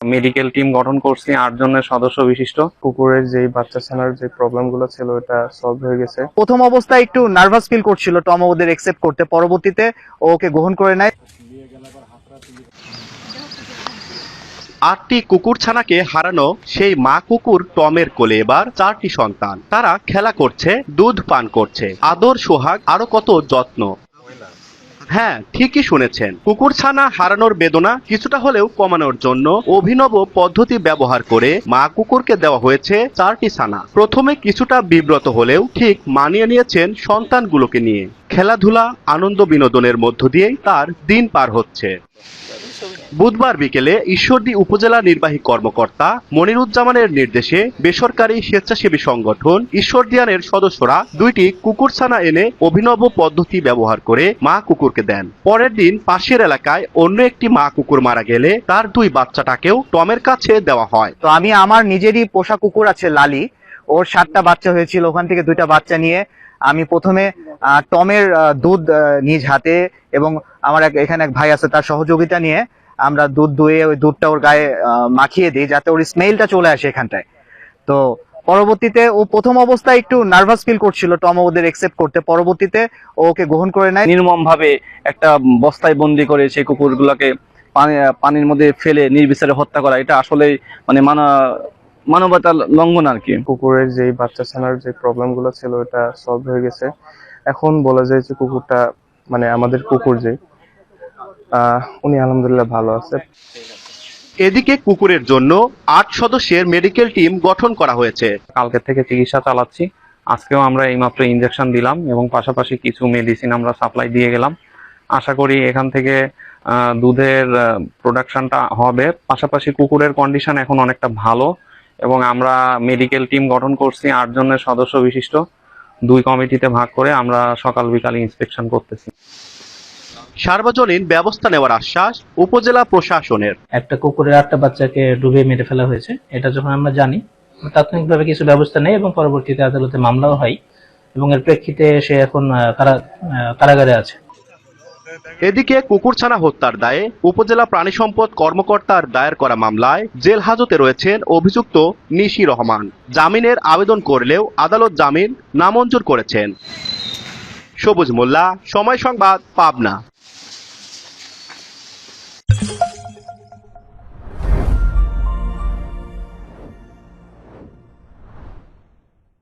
Medical team গঠন করছি আট জনের সদস্য বিশিষ্ট। কুকুরের যে বাচ্চা ছানার যে প্রবলেমগুলো ছিল এটা সলভ হয়ে গেছে। প্রথম অবস্থায় একটু নার্ভাস ফিল করছিল টম ওদের একসেপ্ট করতে। পরবর্তীতে ওকে গ্রহণ করে নেয়। আটটি কুকুর ছানাকে হারানো সেই মা কুকুর টমের কোলে এবার চারটি সন্তান। তারা খেলা করছে দুধ পান করছে। আদর সোহাগ আরও কত যত্ন। হ্যাঁ ঠিকই শুনেছেন। কুকুর ছানা হারানোর বেদনা কিছুটা হলেও কমানোর জন্য অভিনব পদ্ধতি ব্যবহার করে মা কুকুরকে দেওয়া হয়েছে চারটি ছানা। প্রথমে কিছুটা বিব্রত হলেও ঠিক মানিয়ে নিয়েছেন সন্তানগুলোকে নিয়ে। খেলাধুলা, আনন্দ বিনোদনের মধ্য দিয়েই তার দিন পার হচ্ছে। বুধবার বিকেলে ঈশ্বরদী উপজেলা নির্বাহী কর্মকর্তা মনিরুজ্জামানের নির্দেশে বেসরকারি স্বেচ্ছাসেবী সংগঠন ঈশ্বরদিয়ানের সদস্যরা দুইটি কুকুরছানা এনে অভিনব পদ্ধতি ব্যবহার করে মা কুকুরকে দেন। পরের দিন পাশের এলাকায় অন্য একটি মা কুকুর মারা গেলে তার দুই বাচ্চাটাকেও টমের কাছে দেওয়া হয়। তো আমি আমার নিজেরই পোষা কুকুর আছে লালি। ওর সাতটা বাচ্চা হয়েছিল, ওখান থেকে দুইটা বাচ্চা নিয়ে আমি প্রথমে টমের দুধ নিজ হাতে এবং আমার এক, এখানে এক ভাই আছে, তার সহযোগিতা নিয়ে আমরা দুধ দুয়ে ওই দুধটা ওর গায়ে মাখিয়ে দিই যাতে ওর স্মেলটা চলে আসে এখানটায়। তো পরবর্তীতে ও প্রথম অবস্থায় একটু নার্ভাস ফিল করছিল, টম ওদের একসেপ্ট করতে। পরবর্তীতে ওকে গ্রহণ করে নেয়। নির্মম ভাবে একটা বস্তায় বন্দি করে সেই কুকুরগুলোকে পানি পানির মধ্যে ফেলে, নির্বিচারে হত্যা করা। এটা আসলে মানে মানা মানবতার লঙ্ঘন আর কি। কুকুরের যেই বাচ্চা ছানার যে প্রবলেমগুলো ছিল এটা সলভ হয়ে গেছে। এখন বলা যায় যে কুকুরটা মানে আমাদের কুকুর যে আহ উনি আলহামদুলিল্লাহ ভালো আছে। এদিকে কুকুরের জন্য আট সদস্যের মেডিকেল টিম গঠন করা হয়েছে। কালকে থেকে চিকিৎসা চালাচ্ছি। আজকেও আমরা এইমাত্র ইনজেকশন দিলাম এবং পাশাপাশি কিছু মেডিসিন আমরা সাপ্লাই দিয়ে গেলাম। আশা করি এখান থেকে আহ, দুধের প্রোডাকশনটা হবে। পাশাপাশি কুকুরের কন্ডিশন এখন অনেকটা ভালো। এবং আমরা মেডিকেল টিম গঠন করছি আট জনের সদস্য বিশিষ্ট। দুই কমিটিতে ভাগ করে আমরা সকাল বিকাল ইন্সপেকশন করতেছি। সার্বজনীন ব্যবস্থা নেওয়ার আশ্বাস উপজেলা প্রশাসনের। একটা কুকুরের আটটা বাচ্চাকে ডুবে মেরে ফেলা হয়েছে। এটা যখন আমরা জানি তাৎক্ষণিকভাবে কিছু ব্যবস্থা নেই এবং পরবর্তীতে আদালতে মামলাও হয় এবং এর প্রেক্ষিতে সে এখন কারা- আহ, কারাগারে আছে। এদিকে কুকুরছানা হত্যার দায়ে উপজেলা প্রাণী সম্পদ কর্মকর্তার দায়ের করা মামলায় জেল হাজতে রয়েছেন অভিযুক্ত নিশি রহমান। জামিনের আবেদন করলেও আদালত জামিন নামঞ্জুর করেছেন। সবুজ মোল্লা, সময় সংবাদ, পাবনা।